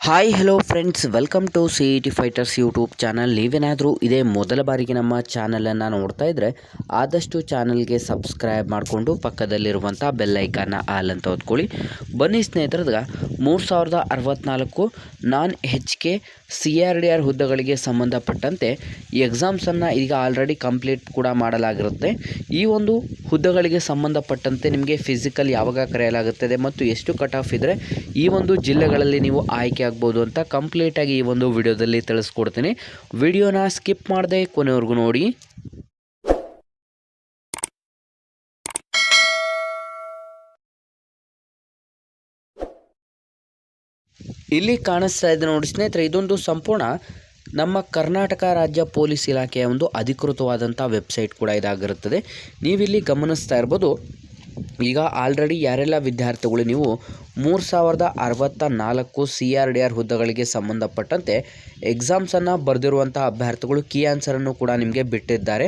Hi hello friends welcome to C E T fighters YouTube channel ನೀವೇನಾದರೂ ಇದೇ ಮೊದಲ ಬಾರಿಗೆ ನಮ್ಮ ಚಾನಲನ್ನು ನೋಡ್ತಾ ಇದ್ದರೆ ಆದಷ್ಟು ಚಾನಲ್ಗೆ ಸಬ್ಸ್ಕ್ರೈಬ್ ಮಾಡಿಕೊಂಡು ಪಕ್ಕದಲ್ಲಿರುವಂಥ ಬೆಲ್ ಐಕಾನ್ನ ಆಲ್ ಅಂತ ಓದ್ಕೊಳ್ಳಿ ಬನ್ನಿ ಸ್ನೇಹಿತರದ ಮೂರು ಸಾವಿರದ ಅರವತ್ತ್ನಾಲ್ಕು non H K C R D R ಹುದ್ದೆಗಳಿಗೆ ಸಂಬಂಧಪಟ್ಟಂತೆ ಎಕ್ಸಾಮ್ಸನ್ನು ಈಗ ಆಲ್ರೆಡಿ ಕಂಪ್ಲೀಟ್ ಕೂಡ ಮಾಡಲಾಗಿರುತ್ತೆ. ಈ ಒಂದು ಹುದ್ದೆಗಳಿಗೆ ಸಂಬಂಧಪಟ್ಟಂತೆ ನಿಮಗೆ ಫಿಸಿಕಲ್ ಯಾವಾಗ ಕರೆಯಲಾಗುತ್ತದೆ ಮತ್ತು ಎಷ್ಟು ಕಟ್ ಆಫ್ ಇದ್ದರೆ ಈ ಒಂದು ಜಿಲ್ಲೆಗಳಲ್ಲಿ ನೀವು ಆಯ್ಕೆ ಆಗ್ಬೋದು ಅಂತ ಕಂಪ್ಲೀಟಾಗಿ ಈ ಒಂದು ವಿಡಿಯೋದಲ್ಲಿ ತಿಳಿಸ್ಕೊಡ್ತೀನಿ. ವಿಡಿಯೋನ ಸ್ಕಿಪ್ ಮಾಡದೆ ಕೊನೆವರೆಗೂ ನೋಡಿ. ಇಲ್ಲಿ ಕಾಣಿಸ್ತಾ ಇದೆ ನೋಡಿ ಸ್ನೇಹಿತರೆ, ಇದೊಂದು ಸಂಪೂರ್ಣ ನಮ್ಮ ಕರ್ನಾಟಕ ರಾಜ್ಯ ಪೊಲೀಸ್ ಇಲಾಖೆಯ ಒಂದು ಅಧಿಕೃತವಾದಂಥ ವೆಬ್ಸೈಟ್ ಕೂಡ ಇದಾಗಿರುತ್ತದೆ. ನೀವಿಲ್ಲಿ ಗಮನಿಸ್ತಾ ಇರ್ಬೋದು ಈಗ ಆಲ್ರೆಡಿ ಯಾರೆಲ್ಲ ವಿದ್ಯಾರ್ಥಿಗಳು ನೀವು ಮೂರು ಸಾವಿರದ ಅರವತ್ತ ನಾಲ್ಕು ಸಿ ಆರ್ ಡಿ ಆರ್ ಹುದ್ದೆಗಳಿಗೆ ಸಂಬಂಧಪಟ್ಟಂತೆ ಎಕ್ಸಾಮ್ಸನ್ನು ಬರೆದಿರುವಂಥ ಅಭ್ಯರ್ಥಿಗಳು ಕೀ ಆನ್ಸರನ್ನು ಕೂಡ ನಿಮಗೆ ಬಿಟ್ಟಿದ್ದಾರೆ.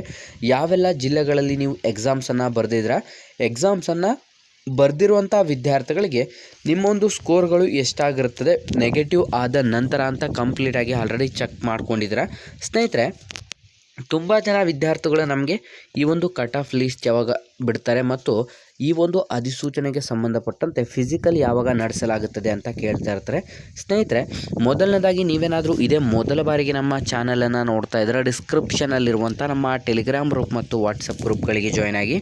ಯಾವೆಲ್ಲ ಜಿಲ್ಲೆಗಳಲ್ಲಿ ನೀವು ಎಕ್ಸಾಮ್ಸನ್ನು ಬರೆದಿದ್ರ ಎಕ್ಸಾಮ್ಸನ್ನು ಬರೆದಿರುವಂಥ ವಿದ್ಯಾರ್ಥಿಗಳಿಗೆ ನಿಮ್ಮೊಂದು ಸ್ಕೋರ್ಗಳು ಎಷ್ಟಾಗಿರುತ್ತದೆ? ನೆಗೆಟಿವ್ ಆದ ನಂತರ ಅಂತ ಕಂಪ್ಲೀಟಾಗಿ ಆಲ್ರೆಡಿ ಚೆಕ್ ಮಾಡ್ಕೊಂಡಿದ್ದೀರಾ? ಸ್ನೇಹಿತರೆ ತುಂಬ ಜನ ವಿದ್ಯಾರ್ಥಿಗಳು ನಮಗೆ ಈ ಒಂದು ಕಟ್ ಆಫ್ ಲಿಸ್ಟ್ ಯಾವಾಗ ಬಿಡ್ತಾರೆ ಮತ್ತು ಈ ಒಂದು ಅಧಿಸೂಚನೆಗೆ ಸಂಬಂಧಪಟ್ಟಂತೆ ಫಿಸಿಕಲ್ ಯಾವಾಗ ನಡೆಸಲಾಗುತ್ತದೆ ಅಂತ ಕೇಳ್ತಾ ಇರ್ತಾರೆ. ಸ್ನೇಹಿತರೆ, ಮೊದಲನೇದಾಗಿ ನೀವೇನಾದರೂ ಇದೇ ಮೊದಲ ಬಾರಿಗೆ ನಮ್ಮ ಚಾನಲನ್ನು ನೋಡ್ತಾ ಇದ್ದರೆ ಡಿಸ್ಕ್ರಿಪ್ಷನಲ್ಲಿರುವಂಥ ನಮ್ಮ ಟೆಲಿಗ್ರಾಮ್ ಗ್ರೂಪ್ ಮತ್ತು ವಾಟ್ಸಪ್ ಗ್ರೂಪ್ಗಳಿಗೆ ಜಾಯ್ನ್ ಆಗಿ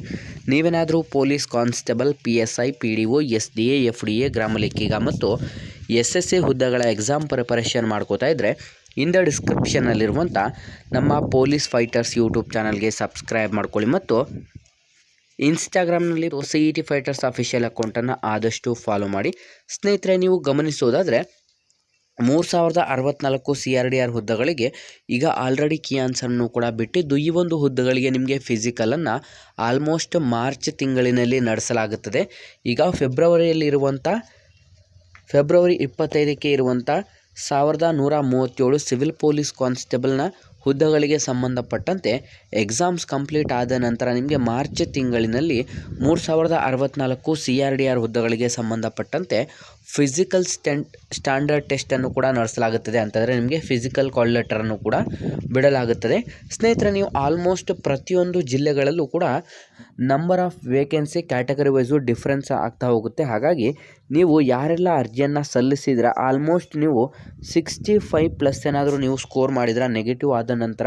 ನೀವೇನಾದರೂ police constable P S I P D O S D A F D A ಗ್ರಾಮ ಮತ್ತು ಎಸ್ ಎಸ್ ಎ ಹುದ್ದೆಗಳ ಎಕ್ಸಾಮ್ ಪ್ರಿಪರೇಷನ್ ಮಾಡ್ಕೋತಾ ಇದ್ದರೆ ಇಂದ ಡಿಸ್ಕ್ರಿಪ್ಷನಲ್ಲಿರುವಂಥ ನಮ್ಮ ಪೊಲೀಸ್ ಫೈಟರ್ಸ್ ಯೂಟ್ಯೂಬ್ ಚಾನಲ್ಗೆ ಸಬ್ಸ್ಕ್ರೈಬ್ ಮಾಡ್ಕೊಳ್ಳಿ ಮತ್ತು ಇನ್ಸ್ಟಾಗ್ರಾಮ್ನಲ್ಲಿ C E T fighters official ಅಕೌಂಟನ್ನು ಆದಷ್ಟು ಫಾಲೋ ಮಾಡಿ. ಸ್ನೇಹಿತರೆ, ನೀವು ಗಮನಿಸೋದಾದರೆ ಮೂರು ಸಾವಿರದ ಅರವತ್ನಾಲ್ಕು ಸಿ ಆರ್ ಡಿ ಆರ್ ಹುದ್ದೆಗಳಿಗೆ ಈಗ ಆಲ್ರೆಡಿ ಕಿಯಾನ್ಸನ್ನು ಕೂಡ ಬಿಟ್ಟಿದ್ದು, ಈ ಒಂದು ಹುದ್ದೆಗಳಿಗೆ ನಿಮಗೆ ಫಿಸಿಕಲನ್ನು ಆಲ್ಮೋಸ್ಟ್ ಮಾರ್ಚ್ ತಿಂಗಳಿನಲ್ಲಿ ನಡೆಸಲಾಗುತ್ತದೆ. ಈಗ ಫೆಬ್ರವರಿಯಲ್ಲಿರುವಂಥ ಫೆಬ್ರವರಿ ಇಪ್ಪತ್ತೈದಕ್ಕೆ ಇರುವಂಥ ಸಾವಿರದ ನೂರ ಮೂವತ್ತೇಳು ಸಿವಿಲ್ ಪೊಲೀಸ್ ಕಾನ್ಸ್ಟೇಬಲ್ನ ಹುದ್ದೆಗಳಿಗೆ ಸಂಬಂಧಪಟ್ಟಂತೆ ಎಕ್ಸಾಮ್ಸ್ ಕಂಪ್ಲೀಟ್ ಆದ ನಂತರ ನಿಮಗೆ ಮಾರ್ಚ್ ತಿಂಗಳಿನಲ್ಲಿ ಮೂರು ಸಾವಿರದ ಅರವತ್ತ್ನಾಲ್ಕು ಸಿ ಆರ್ ಡಿ ಆರ್ ಹುದ್ದೆಗಳಿಗೆ ಸಂಬಂಧಪಟ್ಟಂತೆ ಫಿಸಿಕಲ್ ಸ್ಟೆಂಟ್ ಸ್ಟ್ಯಾಂಡರ್ಡ್ ಟೆಸ್ಟನ್ನು ಕೂಡ ನಡೆಸಲಾಗುತ್ತದೆ ಅಂತಂದರೆ ನಿಮಗೆ ಫಿಸಿಕಲ್ ಕಾಲ್ ಲೆಟರನ್ನು ಕೂಡ ಬಿಡಲಾಗುತ್ತದೆ. ಸ್ನೇಹಿತರೆ, ನೀವು ಆಲ್ಮೋಸ್ಟ್ ಪ್ರತಿಯೊಂದು ಜಿಲ್ಲೆಗಳಲ್ಲೂ ಕೂಡ number of vacancy category wise difference ಆಗ್ತಾ ಹೋಗುತ್ತೆ. ಹಾಗಾಗಿ ನೀವು ಯಾರೆಲ್ಲ ಅರ್ಜಿಯನ್ನು ಸಲ್ಲಿಸಿದ್ರ ಆಲ್ಮೋಸ್ಟ್ ನೀವು ಸಿಕ್ಸ್ಟಿ ಫೈವ್ ಪ್ಲಸ್ ಏನಾದರೂ ನೀವು ಸ್ಕೋರ್ ಮಾಡಿದ್ರೆ ನೆಗೆಟಿವ್ ಆದ ನಂತರ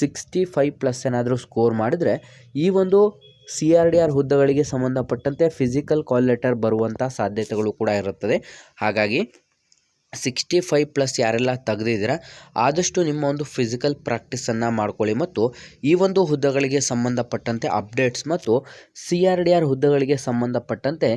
ಸಿಕ್ಸ್ಟಿ ಫೈವ್ ಪ್ಲಸ್ ಏನಾದರೂ ಸ್ಕೋರ್ ಮಾಡಿದರೆ, ಈ ಒಂದು ಸಿ ಆರ್ ಡಿ ಆರ್ ಹುದ್ದೆಗಳಿಗೆ ಸಂಬಂಧಪಟ್ಟಂತೆ ಫಿಸಿಕಲ್ ಕಾಲ್ ಲೆಟರ್ ಬರುವಂಥ ಸಾಧ್ಯತೆಗಳು ಕೂಡ ಇರುತ್ತದೆ. ಹಾಗಾಗಿ ಸಿಕ್ಸ್ಟಿ ಫೈವ್ ಪ್ಲಸ್ ಯಾರೆಲ್ಲ ತೆಗೆದಿದ್ದೀರಾ, ಆದಷ್ಟು ನಿಮ್ಮ ಒಂದು ಫಿಸಿಕಲ್ ಪ್ರಾಕ್ಟೀಸನ್ನು ಮಾಡ್ಕೊಳ್ಳಿ ಮತ್ತು ಈ ಒಂದು ಹುದ್ದೆಗಳಿಗೆ ಸಂಬಂಧಪಟ್ಟಂತೆ ಅಪ್ಡೇಟ್ಸ್ ಮತ್ತು ಸಿ ಆರ್ ಡಿ ಆರ್ ಹುದ್ದೆಗಳಿಗೆ ಸಂಬಂಧಪಟ್ಟಂತೆ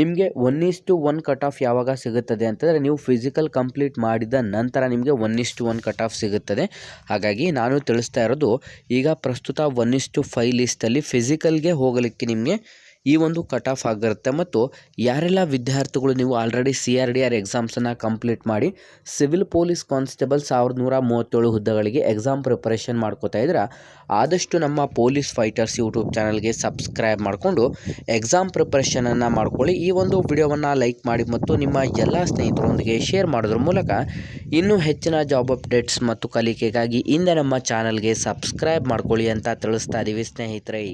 ನಿಮಗೆ one is to one cut off ಯಾವಾಗ ಸಿಗುತ್ತದೆ ಅಂತಂದರೆ ನೀವು ಫಿಸಿಕಲ್ ಕಂಪ್ಲೀಟ್ ಮಾಡಿದ ನಂತರ ನಿಮಗೆ one is to one cut off ಸಿಗುತ್ತದೆ. ಹಾಗಾಗಿ ನಾನು ತಿಳಿಸ್ತಾ ಇರೋದು, ಈಗ ಪ್ರಸ್ತುತ ಒನ್ ಇಸ್ಟು ಫೈ ಲಿಸ್ಟಲ್ಲಿ ಫಿಸಿಕಲ್ಗೆ ಹೋಗಲಿಕ್ಕೆ ನಿಮಗೆ ಈ ಒಂದು ಕಟ್ ಆಫ್ ಆಗಿರುತ್ತೆ. ಮತ್ತು ಯಾರೆಲ್ಲ ವಿದ್ಯಾರ್ಥಿಗಳು ನೀವು already C R D R ಎಕ್ಸಾಮ್ಸನ್ನು complete ಮಾಡಿ ಸಿವಿಲ್ ಪೊಲೀಸ್ ಕಾನ್ಸ್ಟೇಬಲ್ ಸಾವಿರದ ನೂರ ಮೂವತ್ತೇಳು ಹುದ್ದೆಗಳಿಗೆ ಎಕ್ಸಾಮ್ ಪ್ರಿಪರೇಷನ್ ಮಾಡ್ಕೋತಾ ಇದ್ರೆ ಆದಷ್ಟು ನಮ್ಮ ಪೊಲೀಸ್ ಫೈಟರ್ಸ್ ಯೂಟ್ಯೂಬ್ ಚಾನಲ್ಗೆ ಸಬ್ಸ್ಕ್ರೈಬ್ ಮಾಡಿಕೊಂಡು ಎಕ್ಸಾಮ್ ಪ್ರಿಪರೇಷನನ್ನು ಮಾಡ್ಕೊಳ್ಳಿ. ಈ ಒಂದು ವಿಡಿಯೋವನ್ನು ಲೈಕ್ ಮಾಡಿ ಮತ್ತು ನಿಮ್ಮ ಎಲ್ಲ ಸ್ನೇಹಿತರೊಂದಿಗೆ ಶೇರ್ ಮಾಡೋದ್ರ ಮೂಲಕ ಇನ್ನೂ ಹೆಚ್ಚಿನ ಜಾಬ್ ಅಪ್ಡೇಟ್ಸ್ ಮತ್ತು ಕಲಿಕೆಗಾಗಿ ಇಂದ ನಮ್ಮ ಚಾನಲ್ಗೆ ಸಬ್ಸ್ಕ್ರೈಬ್ ಮಾಡ್ಕೊಳ್ಳಿ ಅಂತ ತಿಳಿಸ್ತಾ ಇದ್ದೀವಿ ಸ್ನೇಹಿತರೆ.